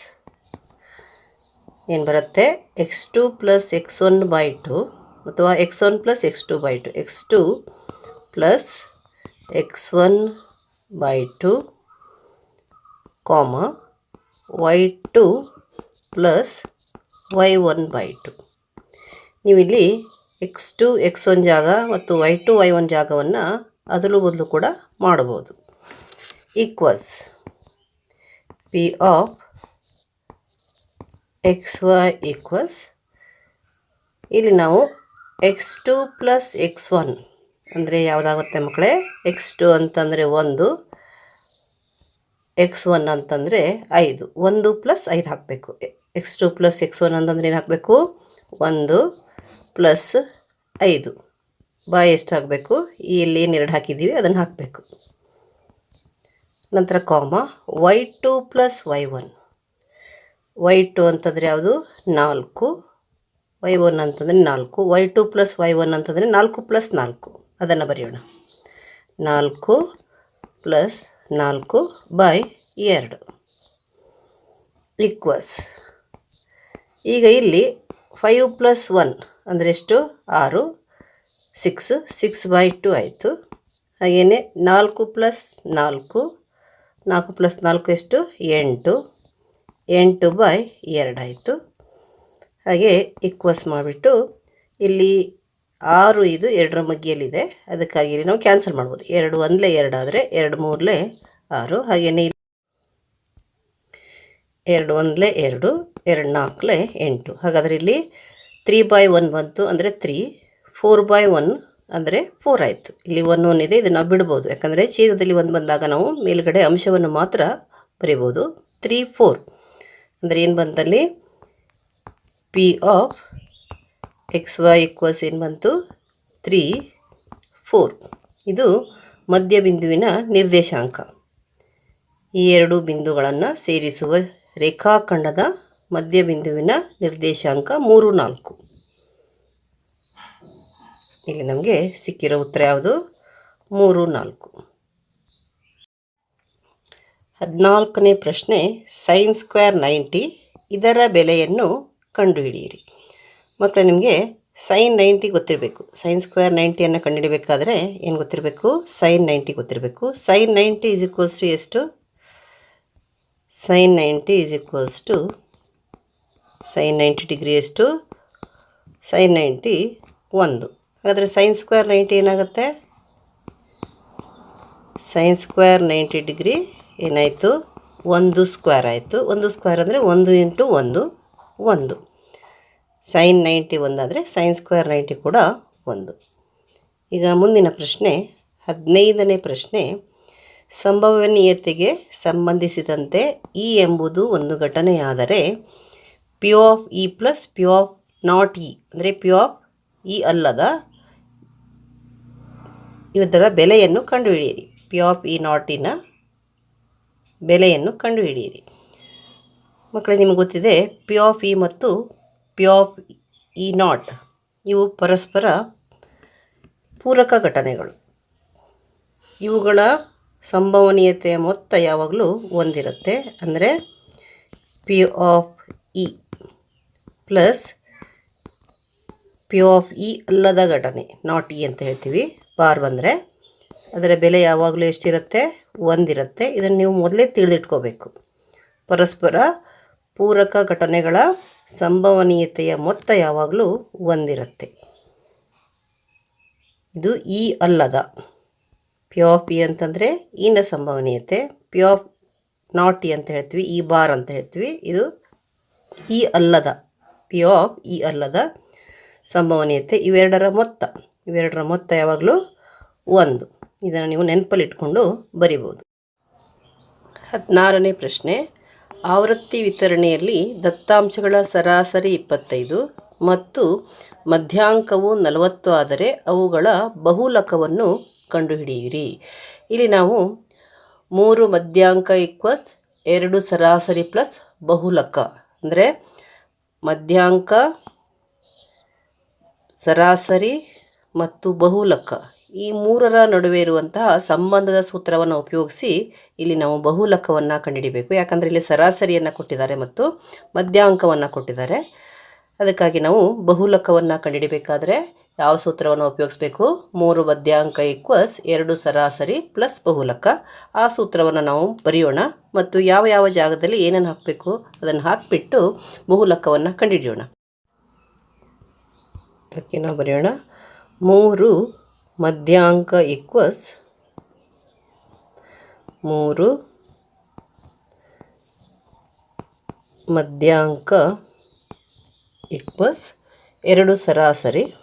ಏನು ಬರುತ್ತೆ? X two plus x one by two ಅಥವಾ x one plus x two by two x two plus x one by two comma y two plus y one by two ನೀವಿಲ್ಲಿ X two X one ಜಾಗ ಮತ್ತು Y to Y one ಜಾಗವನ್ನು ಅದಲು ಬದಲು ಕೂಡ ಮಾಡಬಹುದು. Equals p of x y equals ಇಲ್ಲಿ ನಾವು x two plus x one ಅಂದರೆ ಯಾವುದಾಗುತ್ತೆ ಮಕ್ಕಳೇ? ಎಕ್ಸ್ ಟು ಅಂತಂದರೆ ಒಂದು ಎಕ್ಸ್ ಒನ್ ಅಂತಂದರೆ ಐದು. ಒಂದು ಪ್ಲಸ್ ಐದು ಹಾಕಬೇಕು. X two plus x one ಅಂತಂದರೆ ಏನು ಹಾಕಬೇಕು? ಒಂದು ಪ್ಲಸ್ ಐದು. ಬಾಯ್ ಎಷ್ಟು ಹಾಕಬೇಕು? ಇಲ್ಲಿ ಏನು ಎರಡು ಹಾಕಿದ್ದೀವಿ ಅದನ್ನು ಹಾಕಬೇಕು. ನಂತರ comma y two plus y one y two ಅಂತಂದರೆ ಯಾವುದು? ನಾಲ್ಕು. ವೈ ಒನ್ ಅಂತಂದರೆ ನಾಲ್ಕು, y two plus y one ಅಂತಂದರೆ ನಾಲ್ಕು ಪ್ಲಸ್ ನಾಲ್ಕು. ಅದನ್ನು ಬರೆಯೋಣ. ನಾಲ್ಕು ಪ್ಲಸ್ ನಾಲ್ಕು ಬೈ ಎರಡು ಈಕ್ವಸ್ ಈಗ ಇಲ್ಲಿ ಫೈವ್ ಪ್ಲಸ್ ಒನ್ ಅಂದರೆ ಎಷ್ಟು? ಆರು, ಸಿಕ್ಸ್ ಸಿಕ್ಸ್ ಬೈ ಟು ಆಯಿತು. ಹಾಗೆಯೇ ನಾಲ್ಕು ಪ್ಲಸ್ ನಾಲ್ಕು ನಾಲ್ಕು ಪ್ಲಸ್ ನಾಲ್ಕು ಎಷ್ಟು? ಎಂಟು. ಎಂಟು ಬೈ ಎರಡಾಯಿತು ಹಾಗೆ ಇಕ್ವಸ್ ಮಾಡಿಬಿಟ್ಟು ಇಲ್ಲಿ ಆರು ಇದು ಎರಡರ ಮಗ್ಗಿಯಲ್ಲಿದೆ. ಅದಕ್ಕಾಗಿ ಇಲ್ಲಿ ನಾವು ಕ್ಯಾನ್ಸಲ್ ಮಾಡ್ಬೋದು. ಎರಡು ಒಂದಲೇ ಎರಡಾದರೆ ಎರಡು ಮೂರಲೇ ಆರು. ಹಾಗೆಯೇ ಎರಡು ಒಂದಲೇ ಎರಡು ಎರಡು ನಾಲ್ಕಲೇ ಎಂಟು. ಹಾಗಾದರೆ ಇಲ್ಲಿ ತ್ರೀ ಬೈ ಒನ್ ಬಂತು ಅಂದರೆ ತ್ರೀ ಫೋರ್ ಬೈ ಒನ್ ಅಂದರೆ ಫೋರ್ ಆಯಿತು. ಇಲ್ಲಿ ಒನ್ ಒನ್ ಇದೆ, ಇದನ್ನು ನಾವು ಬಿಡ್ಬೋದು. ಯಾಕಂದರೆ ಛೇದದಲ್ಲಿ ಒಂದು ಬಂದಾಗ ನಾವು ಮೇಲುಗಡೆ ಅಂಶವನ್ನು ಮಾತ್ರ ಬರಿಬೋದು. ತ್ರೀ ಫೋರ್ ಅಂದರೆ ಏನು ಬಂತಲ್ಲಿ? P of x y equals ಏನು ಬಂತು ತ್ರೀ ಫೋರ್ ಇದು ಮಧ್ಯಬಿಂದುವಿನ ನಿರ್ದೇಶಾಂಕ. ಈ ಎರಡು ಬಿಂದುಗಳನ್ನು ಸೇರಿಸುವ ರೇಖಾಖಂಡದ ಮಧ್ಯಬಿಂದುವಿನ ನಿರ್ದೇಶಾಂಕ ಮೂರು ನಾಲ್ಕು. ಇಲ್ಲಿ ನಮಗೆ ಸಿಕ್ಕಿರೋ ಉತ್ತರ ಯಾವುದು? ಮೂರು ನಾಲ್ಕು. ಹದಿನಾಲ್ಕನೇ ಪ್ರಶ್ನೆ ಸೈನ್ ಸ್ಕ್ವೇರ್ ನೈಂಟಿ ಇದರ ಬೆಲೆಯನ್ನು ಕಂಡುಹಿಡಿಯಿರಿ. ಮಕ್ಕಳು, ನಿಮಗೆ ಸೈನ್ ನೈಂಟಿ ಗೊತ್ತಿರಬೇಕು. ಸೈನ್ ಸ್ಕ್ವೇರ್ ನೈಂಟಿಯನ್ನು ಕಂಡುಹಿಡಬೇಕಾದ್ರೆ ಏನು ಗೊತ್ತಿರಬೇಕು? ಸೈನ್ ನೈಂಟಿ ಗೊತ್ತಿರಬೇಕು. Sine ninety is equals to ಎಷ್ಟು? Sine ninety is equals to sine ninety degree ಎಷ್ಟು? ಸೈನ್ ನೈಂಟಿ ಒಂದು. ಹಾಗಾದರೆ ಸೈನ್ ಸ್ಕ್ವೇರ್ ನೈಂಟಿ ಏನಾಗುತ್ತೆ? ಸೈನ್ ಸ್ಕ್ವೇರ್ ನೈಂಟಿ ಡಿಗ್ರಿ ಏನಾಯಿತು? ಒಂದು ಸ್ಕ್ವೇರ್ ಆಯಿತು. ಒಂದು ಸ್ಕ್ವೇರ್ ಅಂದರೆ ಒಂದು ಇಂಟು ಒಂದು ಒಂದು. ಸೈನ್ ನೈಂಟಿ ಒಂದಾದರೆ ಸೈನ್ ಸ್ಕ್ವೇರ್ ನೈಂಟಿ ಕೂಡ ಒಂದು. ಈಗ ಮುಂದಿನ ಪ್ರಶ್ನೆ, ಹದಿನೈದನೇ ಪ್ರಶ್ನೆ, ಸಂಭವನೀಯತೆಗೆ ಸಂಬಂಧಿಸಿದಂತೆ ಇ ಎಂಬುದು ಒಂದು ಘಟನೆಯಾದರೆ p of e plus p of not e ಅಂದರೆ ಪಿ ಆಫ್ ಇ ಅಲ್ಲದ ಇದರ ಬೆಲೆಯನ್ನು ಕಂಡುಹಿಡಿಯಿರಿ. ಪಿ ಆಫ್ ಇ ನಾಟಿನ ಬೆಲೆಯನ್ನು ಕಂಡುಹಿಡಿಯಿರಿ. ಮಕ್ಕಳೇ, ನಿಮಗೆ ಗೊತ್ತಿದೆ ಪಿ ಆಫ್ ಇ ಮತ್ತು ಪಿ ಆಫ್ ಇ ನಾಟ್, ಇವು ಪರಸ್ಪರ ಪೂರಕ ಘಟನೆಗಳು. ಇವುಗಳ ಸಂಭವನೀಯತೆಯ ಮೊತ್ತ ಯಾವಾಗಲೂ ಒಂದಿರುತ್ತೆ. ಅಂದರೆ p of e plus p of e ಅಲ್ಲದ ಘಟನೆ ನಾಟ್ ಇ ಅಂತ ಹೇಳ್ತೀವಿ. ಬಾರ್ ಬಂದರೆ ಅದರ ಬೆಲೆ ಯಾವಾಗಲೂ ಎಷ್ಟಿರುತ್ತೆ? ಒಂದಿರುತ್ತೆ. ಇದನ್ನು ನೀವು ಮೊದಲೇ ತಿಳಿದಿಟ್ಕೋಬೇಕು. ಪರಸ್ಪರ ಪೂರಕ ಘಟನೆಗಳ ಸಂಭವನೀಯತೆಯ ಮೊತ್ತ ಯಾವಾಗಲೂ ಒಂದಿರುತ್ತೆ. ಇದು ಇ ಅಲ್ಲದ. ಪಿ ಆಫ್ ಇ ಅಂತಂದರೆ ಇನ ಸಂಭವನೀಯತೆ ಪಿ ಆಫ್ ನಾಟ್ ಇ ಅಂತ ಹೇಳ್ತೀವಿ ಇ ಬಾರ್ ಅಂತ ಹೇಳ್ತೀವಿ. ಇದು ಇ ಅಲ್ಲದ ಪಿ ಆಫ್ ಇ ಅಲ್ಲದ ಸಂಭವನೀಯತೆ, ಇವೆರಡರ ಮೊತ್ತ. ಇವೆರಡರ ಮೊತ್ತ ಯಾವಾಗಲೂ ಒಂದು. ಇದನ್ನು ನೀವು ನೆನಪಲ್ಲಿಟ್ಕೊಂಡು ಬರಿಬೋದು. ಹದಿನಾರನೇ ಪ್ರಶ್ನೆ. ಆವೃತ್ತಿ ವಿತರಣೆಯಲ್ಲಿ ದತ್ತಾಂಶಗಳ ಸರಾಸರಿ ಇಪ್ಪತ್ತೈದು ಮತ್ತು ಮಧ್ಯಾಂಕವು ನಲವತ್ತು ಆದರೆ ಅವುಗಳ ಬಹುಲಕವನ್ನು ಕಂಡುಹಿಡಿಯಿರಿ. ಇಲ್ಲಿ ನಾವು ಮೂರು ಮಧ್ಯಾಂಕ ಈಕ್ವಸ್ ಎರಡು ಸರಾಸರಿ ಪ್ಲಸ್ ಬಹುಲಕ, ಅಂದರೆ ಮಧ್ಯಾಂಕ, ಸರಾಸರಿ ಮತ್ತು ಬಹುಲಕ. ಈ ಮೂರರ ನಡುವೆ ಇರುವಂತಹ ಸಂಬಂಧದ ಸೂತ್ರವನ್ನು ಉಪಯೋಗಿಸಿ ಇಲ್ಲಿ ನಾವು ಬಹುಲಕವನ್ನು ಕಂಡುಹಿಡಿಬೇಕು. ಯಾಕಂದರೆ ಇಲ್ಲಿ ಸರಾಸರಿಯನ್ನು ಕೊಟ್ಟಿದ್ದಾರೆ ಮತ್ತು ಮಧ್ಯಾಂಕವನ್ನು ಕೊಟ್ಟಿದ್ದಾರೆ. ಅದಕ್ಕಾಗಿ ನಾವು ಬಹುಲಕವನ್ನು ಕಂಡುಹಿಡಿಬೇಕಾದ್ರೆ ಯಾವ ಸೂತ್ರವನ್ನು ಉಪಯೋಗಿಸಬೇಕು? ಮೂರು ಮಧ್ಯಾಂಕ ಈಕ್ವಸ್ ಎರಡು ಸರಾಸರಿ ಪ್ಲಸ್ ಬಹುಲಕ. ಆ ಸೂತ್ರವನ್ನು ನಾವು ಬರೆಯೋಣ ಮತ್ತು ಯಾವ ಯಾವ ಜಾಗದಲ್ಲಿ ಏನನ್ನು ಹಾಕಬೇಕು ಅದನ್ನು ಹಾಕಿಬಿಟ್ಟು ಬಹುಲಕವನ್ನು ಕಂಡುಹಿಡಿಯೋಣ. ಅದಕ್ಕೆ ನಾವು ಬರೆಯೋಣ. ಮೂರು ಮಧ್ಯಾಂಕ ಈಕ್ವಸ್ ಮೂರು. ಮಧ್ಯಾಂಕ ಈಕ್ವಸ್ ಎರಡು ಸರಾಸರಿ.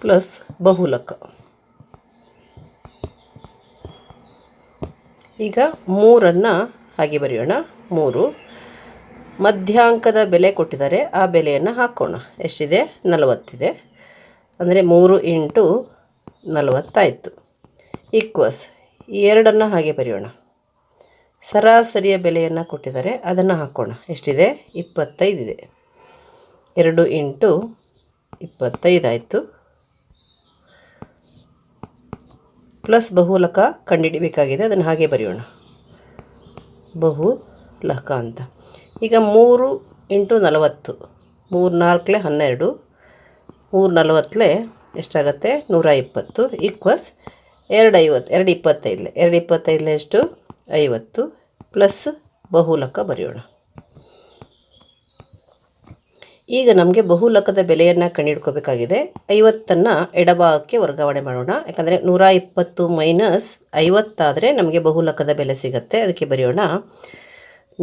ಪ್ಲಸ್ ಬಹುಲಕ. ಈಗ ಮೂರನ್ನು ಹಾಗೆ ಬರೆಯೋಣ. ಮೂರು. ಮಧ್ಯಾಂಕದ ಬೆಲೆ ಕೊಟ್ಟಿದ್ದಾರೆ. ಆ ಬೆಲೆಯನ್ನು ಹಾಕೋಣ. ಎಷ್ಟಿದೆ? ನಲವತ್ತಿದೆ. ಅಂದರೆ ಮೂರು ಇಂಟು ನಲವತ್ತಾಯಿತು. ಈಕ್ವಸ್ ಎರಡನ್ನು ಹಾಗೆ ಬರೆಯೋಣ. ಸರಾಸರಿಯ ಬೆಲೆಯನ್ನು ಕೊಟ್ಟಿದ್ದಾರೆ. ಅದನ್ನು ಹಾಕೋಣ. ಎಷ್ಟಿದೆ? ಇಪ್ಪತ್ತೈದಿದೆ. ಎರಡು ಇಂಟು ಇಪ್ಪತ್ತೈದಾಯಿತು ಪ್ಲಸ್ ಬಹುಲಕ ಕಂಡುಹಿಡಿಬೇಕಾಗಿದೆ. ಅದನ್ನು ಹಾಗೆ ಬರೆಯೋಣ. ಬಹು ಲಕ ಅಂತ. ಈಗ ಮೂರು ಇಂಟು ನಲವತ್ತು. ಮೂರು ನಾಲ್ಕಲೆ ಹನ್ನೆರಡು. ಮೂರು ನಲವತ್ತಲೆ ಎಷ್ಟಾಗತ್ತೆ? ನೂರ ಇಪ್ಪತ್ತು. ಈಕ್ವಸ್ ಎರಡು ಐವತ್ತು, ಎರಡು ಇಪ್ಪತ್ತೈದಲೆ. ಎರಡು ಇಪ್ಪತ್ತೈದಲೆ ಎಷ್ಟು? ಐವತ್ತು. ಪ್ಲಸ್ ಬಹುಲಕ ಬರೆಯೋಣ. ಈಗ ನಮಗೆ ಬಹುಲಕದ ಬೆಲೆಯನ್ನು ಕಂಡುಹಿಡ್ಕೋಬೇಕಾಗಿದೆ. ಐವತ್ತನ್ನು ಎಡಭಾಗಕ್ಕೆ ವರ್ಗಾವಣೆ ಮಾಡೋಣ. ಯಾಕಂದರೆ ನೂರ ಇಪ್ಪತ್ತು ಮೈನಸ್ ಐವತ್ತಾದರೆ ನಮಗೆ ಬಹುಲಕದ ಬೆಲೆ ಸಿಗುತ್ತೆ. ಅದಕ್ಕೆ ಬರೆಯೋಣ.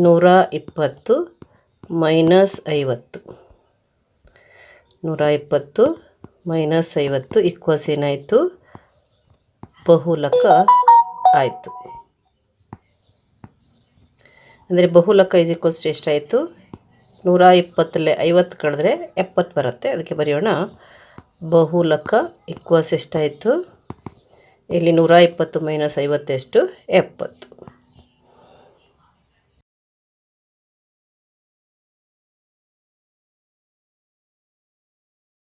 ನೂರ ಇಪ್ಪತ್ತು ಮೈನಸ್ ಐವತ್ತು. ನೂರ ಇಪ್ಪತ್ತು ಮೈನಸ್ ಐವತ್ತು ಇಕ್ವಸ್ ಏನಾಯಿತು? ಬಹುಲಕ ಆಯಿತು. ಅಂದರೆ ಬಹುಲಕ ಇಸ್ ಇಕ್ವಸ್ ಎಷ್ಟಾಯಿತು? ನೂರ ಇಪ್ಪತ್ತಲ್ಲೇ ಐವತ್ತು ಕಳೆದ್ರೆ ಎಪ್ಪತ್ತು ಬರುತ್ತೆ. ಅದಕ್ಕೆ ಬರೆಯೋಣ. ಬಹುಲಕ ಇಕ್ವಸ್ ಎಷ್ಟಾಯಿತು? ಇಲ್ಲಿ ನೂರ ಇಪ್ಪತ್ತು ಮೈನಸ್ ಐವತ್ತೆಷ್ಟು ಎಪ್ಪತ್ತು.